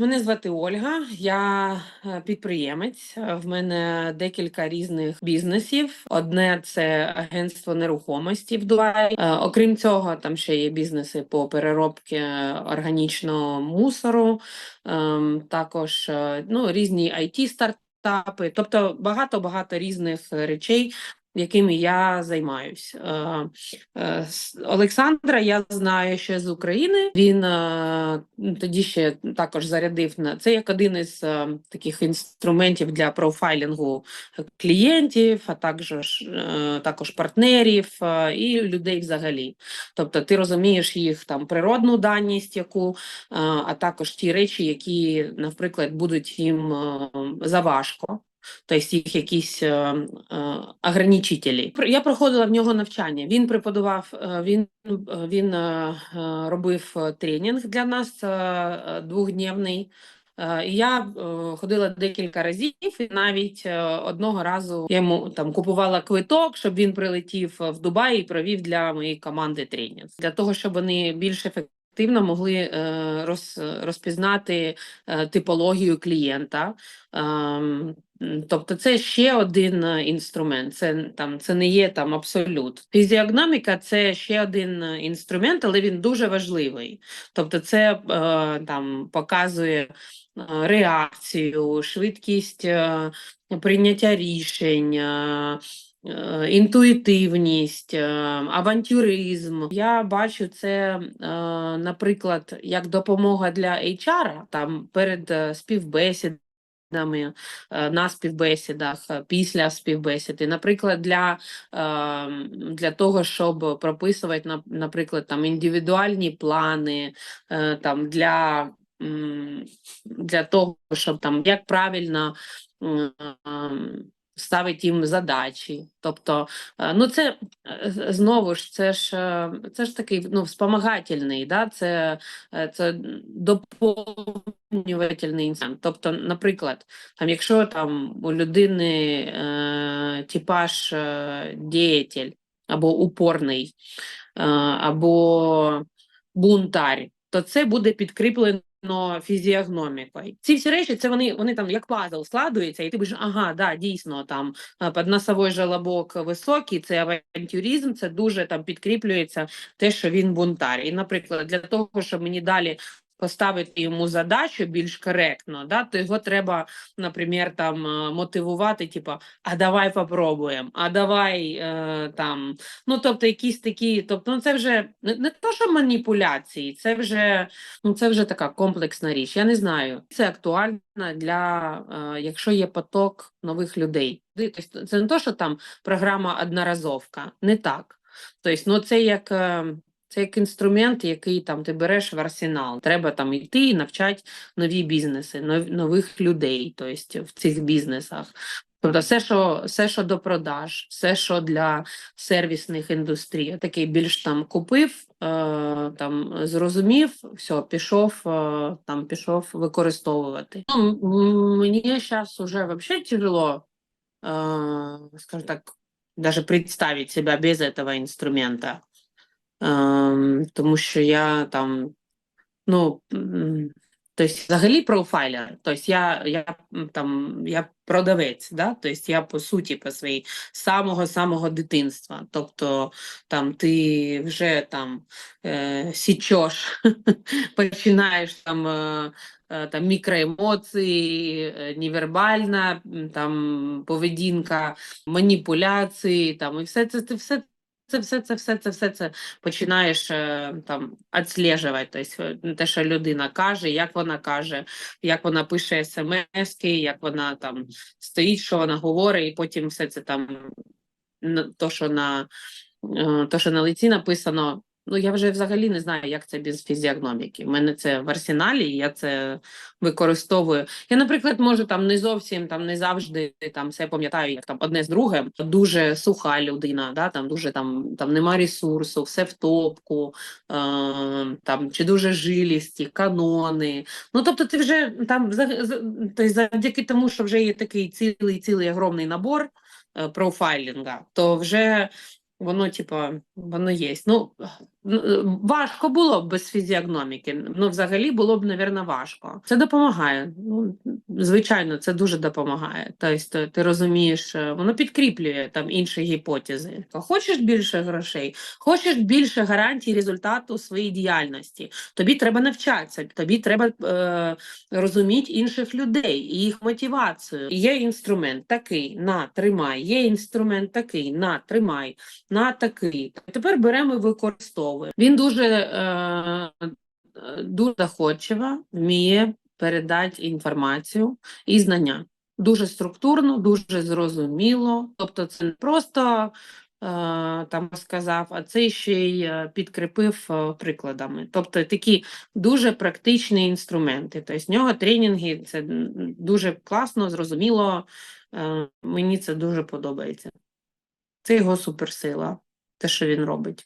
Мене звати Ольга, я е, підприємець. В мене декілька різних бізнесів. Одне це агентство нерухомості в Дубаї. Е, Окрім цього, там ще є бізнеси по переробці органічного мусору, ем, також е, ну, різні it стартапи, тобто багато багато різних речей. Якими я займаюсь. Е, е, Олександра я знаю ще з України. Він е, ну, тоді ще також зарядив на це як один із таких інструментів для профайлінгу клієнтів, а також, також партнерів і людей взагалі. Тобто ти розумієш їх там природну даність, яку, а також ті речі, які, наприклад, будуть їм заважко. Тобто їх якісь е, е, ограничителі. Я проходила в нього навчання. Він преподавав, е, він, він е, е, робив е, тренінг для нас е, двохдневний. І я ходила декілька разів, і навіть одного разу я йому там купувала квиток, щоб він прилетів в Дубай і провів для моєї команди тренінг. Для того, щоб вони більш ефективно могли роз, розпізнати типологію клієнта. Тобто це ще один е, інструмент, це, там, це не є там абсолют. Фізіогноміка це ще один е, інструмент, але він дуже важливий. Тобто це е, там, показує е, реакцію, швидкість е, прийняття рішень. е, Інтуїтивність, авантюризм. Я бачу це, наприклад, як допомога для HR, там перед співбесідами, е, на співбесідах, е, після співбесіди. Наприклад, для, е, для того, щоб прописувати, наприклад, там індивідуальні плани, там для, для того, щоб там як правильно. Ставить їм задачі, тобто, е, ну це е, знову ж це ж е, це ж такий ну вспомагательний, да? це, це доповнювательний інструмент. Тобто, наприклад, там, якщо там у людини е, типаж е, діятель або упорний, е, або бунтар, то це буде підкріплено фізіогномікою. Ці всі речі, це вони, вони там як пазл складуються, і ти будеш, ага, да, дійсно, там е, підносовий желобок високий, це авантюризм, це дуже там підкріплюється те, що він бунтар. І, наприклад, для того, щоб мені далі поставити йому задачу більш коректно, да, то його треба, наприклад, там е, мотивувати, типу, а давай попробуємо, а давай е, там. Ну, тобто, якісь такі, тобто, ну це вже не, не то, що маніпуляції, це вже, ну, це вже така комплексна річ. Я не знаю. Це актуально для е, якщо є поток нових людей. Тобто, це не то, що там програма одноразовка, не так. Тобто, ну це як. Це як інструмент, який там ти береш в арсенал. Треба там йти і навчати нові бізнеси, нових людей, тобто в цих бізнесах. Тобто, все, що все, що до продаж, все, що для сервісних індустрій, такий більш там купив, е, там зрозумів, все, пішов, е, там пішов використовувати. Ну, мені зараз уже вообще тяжело, е, скажем так, даже представить себя без этого інструмента. Ем, тому що я там, ну, тобто, взагалі профайлер, тобто я, я там, я продавець, да? тобто я по суті по своїй самого-самого дитинства. Тобто там ти вже там е, січеш, починаєш там. Е, е, там мікроемоції, е, невербальна там поведінка, маніпуляції, там і все це все це все, це все, це все це починаєш е, там відслежувати, тобто те, що людина каже, як вона каже, як вона пише смски, як вона там стоїть, що вона говорить, і потім все це там то, що на е, то, що на лиці написано. Ну, я вже взагалі не знаю, як це без фізіогноміки. У мене це в арсеналі, я це використовую. Я, наприклад, можу там не зовсім там не завжди там все пам'ятаю, як там одне з другим. Дуже суха людина, да, там дуже там, там нема ресурсу, все в топку, е, там чи дуже жилісті, канони. Ну тобто, ти вже там тобто, завдяки тому, що вже є такий цілий цілий огромний набор е, профайлінга, то вже воно, типа, воно є. Ну, Важко було б без фізіогноміки. Ну, взагалі було б, навірно, важко. Це допомагає. Ну, звичайно, це дуже допомагає. Тобто, ти розумієш, е, воно підкріплює там інші гіпотези. Хочеш більше грошей, хочеш більше гарантій результату своєї діяльності. Тобі треба навчатися, тобі треба е, розуміти інших людей і їх мотивацію. Є інструмент такий, на, тримай, є інструмент такий, на, тримай, на такий. Тепер беремо і використовуємо. Він дуже, е, дуже доходчиво вміє передати інформацію і знання. Дуже структурно, дуже зрозуміло. Тобто, це не просто е, там сказав, а це ще й е, підкріпив е, прикладами. Тобто такі дуже практичні інструменти. Тобто, в нього тренінги це дуже класно, зрозуміло. Мені це дуже подобається. Це його суперсила, те, що він робить.